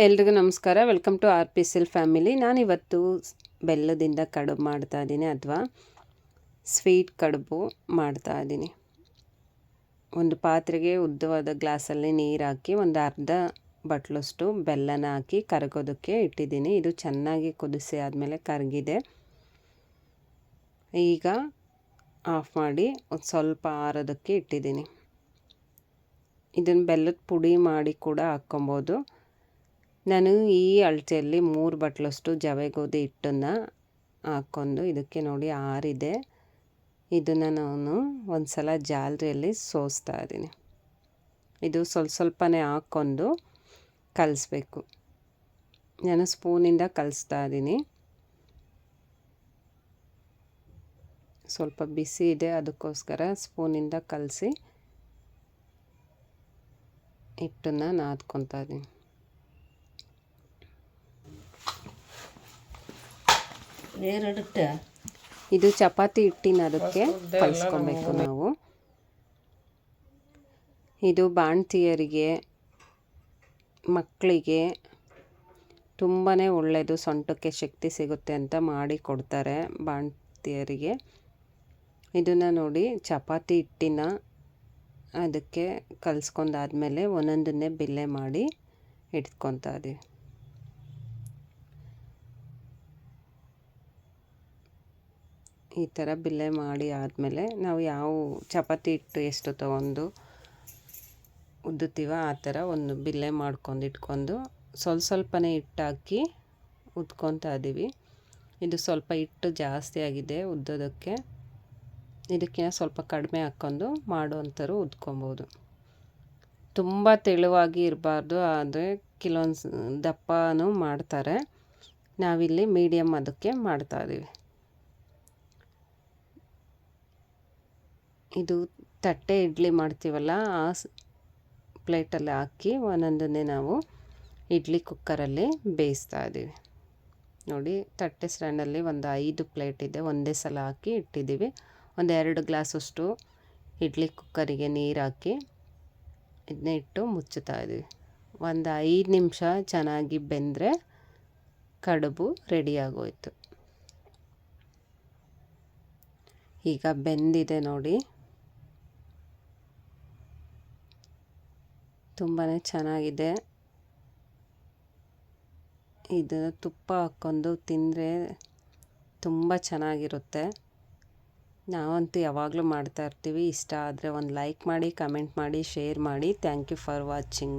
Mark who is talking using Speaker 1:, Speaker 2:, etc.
Speaker 1: ಎಲ್ರಿಗೂ ನಮಸ್ಕಾರ. Welcome to R P ಸಿಲ್ ಫ್ಯಾಮಿಲಿ ನಾನಿವತ್ತು ಬೆಲ್ಲದಿಂದ ಕಡುಬು ಮಾಡ್ತಾ ಇದ್ದೀನಿ ಅಥವಾ ಸ್ವೀಟ್ ಕಡುಬು ಮಾಡ್ತಾ ಇದ್ದೀನಿ. ಒಂದು ಪಾತ್ರೆಗೆ ಉದ್ದವಾದ ಗ್ಲಾಸಲ್ಲಿ ನೀರು ಹಾಕಿ ಒಂದು ಅರ್ಧ ಬಟ್ಲಷ್ಟು ಬೆಲ್ಲನ ಹಾಕಿ ಕರಗೋದಕ್ಕೆ ಇಟ್ಟಿದ್ದೀನಿ. ಇದು ಚೆನ್ನಾಗಿ ಕುದಿಸಿ ಆದಮೇಲೆ ಕರಗಿದೆ. ಈಗ ಆಫ್ ಮಾಡಿ ಒಂದು ಸ್ವಲ್ಪ ಆರೋದಕ್ಕೆ ಇಟ್ಟಿದ್ದೀನಿ. ಇದನ್ನು ಬೆಲ್ಲದ ಪುಡಿ ಮಾಡಿ ಕೂಡ ಹಾಕ್ಕೊಬೋದು. ನಾನು ಈ ಅಳತೆಯಲ್ಲಿ ಮೂರು ಬಟ್ಲಷ್ಟು ಜವೆ ಗೋಧಿ ಹಿಟ್ಟನ್ನು ಹಾಕ್ಕೊಂಡು ಇದಕ್ಕೆ ನೋಡಿ ಆರಿದೆ. ಇದನ್ನು ನಾನು ಒಂದು ಸಲ ಜಾಲರಿಯಲ್ಲಿ ಸೋಸ್ತಾ ಇದ್ದೀನಿ. ಇದು ಸ್ವಲ್ಪ ಸ್ವಲ್ಪನೇ ಹಾಕ್ಕೊಂಡು ಕಲಿಸ್ಬೇಕು. ನಾನು ಸ್ಪೂನಿಂದ ಕಲಿಸ್ತಾ ಇದ್ದೀನಿ. ಸ್ವಲ್ಪ ಬಿಸಿ ಇದೆ, ಅದಕ್ಕೋಸ್ಕರ ಸ್ಪೂನಿಂದ ಕಲಸಿ ಹಿಟ್ಟನ್ನು ನಾದ್ಕೊತಾ ಇದ್ದೀನಿ.
Speaker 2: ಎರಡಿಟ್ಟ
Speaker 1: ಇದು ಚಪಾತಿ ಹಿಟ್ಟಿನ ಅದಕ್ಕೆ ಕಲಿಸ್ಕೊಬೇಕು ನಾವು. ಇದು ಬಾಣ್ತಿಯರಿಗೆ ಮಕ್ಕಳಿಗೆ ತುಂಬಾ ಒಳ್ಳೆಯದು ಸೊಂಟಕ್ಕೆ ಶಕ್ತಿ ಸಿಗುತ್ತೆ ಅಂತ ಮಾಡಿ ಕೊಡ್ತಾರೆ ಬಾಣ್ತಿಯರಿಗೆ. ಇದನ್ನು ನೋಡಿ ಚಪಾತಿ ಹಿಟ್ಟಿನ ಅದಕ್ಕೆ ಕಲಿಸ್ಕೊಂಡಾದ್ಮೇಲೆ ಒಂದೊಂದನ್ನೇ ಬಿಲ್ಲೆ ಮಾಡಿ ಇಟ್ಕೊತಾ ಇದೀವಿ. ಈ ಥರ ಬಿಲ್ಲೆ ಮಾಡಿ ಆದಮೇಲೆ ನಾವು ಯಾವ ಚಪಾತಿ ಹಿಟ್ಟು ಎಷ್ಟು ತೊಗೊಂಡು ಉದ್ದುತ್ತೀವ ಆ ಥರ ಒಂದು ಬಿಲ್ಲೆ ಮಾಡ್ಕೊಂಡು ಇಟ್ಕೊಂಡು ಸ್ವಲ್ಪ ಸ್ವಲ್ಪನೇ ಹಿಟ್ಟು ಹಾಕಿ ಉದ್ಕೊತಾ ಇದ್ದೀವಿ. ಇದು ಸ್ವಲ್ಪ ಹಿಟ್ಟು ಜಾಸ್ತಿ ಆಗಿದೆ ಉದ್ದೋದಕ್ಕೆ. ಇದಕ್ಕೆ ಸ್ವಲ್ಪ ಕಡಿಮೆ ಹಾಕ್ಕೊಂಡು ಮಾಡುವಂಥರು ಉದ್ಕೊಬೋದು ತುಂಬ ತೆಳುವಾಗಿ ಇರಬಾರ್ದು, ಆದರೆ ಕೆಲವೊಂದು ದಪ್ಪನೂ ಮಾಡ್ತಾರೆ. ನಾವಿಲ್ಲಿ ಮೀಡಿಯಮ್ ಅದಕ್ಕೆ ಮಾಡ್ತಾ ಇದು ತಟ್ಟೆ ಇಡ್ಲಿ ಮಾಡ್ತೀವಲ್ಲ, ಆ ಪ್ಲೇಟಲ್ಲಿ ಹಾಕಿ ಒಂದೊಂದನ್ನೇ ನಾವು ಇಡ್ಲಿ ಕುಕ್ಕರಲ್ಲಿ ಬೇಯಿಸ್ತಾ ಇದ್ದೀವಿ. ನೋಡಿ, ತಟ್ಟೆ ಸ್ಟ್ಯಾಂಡಲ್ಲಿ ಒಂದು ಐದು ಪ್ಲೇಟ್ ಇದೆ. ಒಂದೇ ಸಲ ಹಾಕಿ ಇಟ್ಟಿದ್ದೀವಿ. ಒಂದು ಎರಡು ಗ್ಲಾಸಷ್ಟು ಇಡ್ಲಿ ಕುಕ್ಕರಿಗೆ ನೀರು ಹಾಕಿ ಇದನ್ನ ಇಟ್ಟು ಮುಚ್ಚುತ್ತಾ ಇದ್ದೀವಿ. ಒಂದು ಐದು ನಿಮಿಷ ಚೆನ್ನಾಗಿ ಬೆಂದರೆ ಕಡುಬು ರೆಡಿಯಾಗೋಯಿತು ಈಗ ಬೆಂದಿದೆ ನೋಡಿ. ತುಂಬಾ ಚೆನ್ನಾಗಿದೆ. ಇದು ತುಪ್ಪ ಹಾಕ್ಕೊಂಡು ತಿಂದರೆ ತುಂಬ ಚೆನ್ನಾಗಿರುತ್ತೆ. ನಾವಂತೂ ಯಾವಾಗಲೂ ಮಾಡ್ತಾಯಿರ್ತೀವಿ ಇಷ್ಟ ಆದರೆ ಒಂದು ಲೈಕ್ ಮಾಡಿ ಕಮೆಂಟ್ ಮಾಡಿ ಶೇರ್ ಮಾಡಿ. Thank you for watching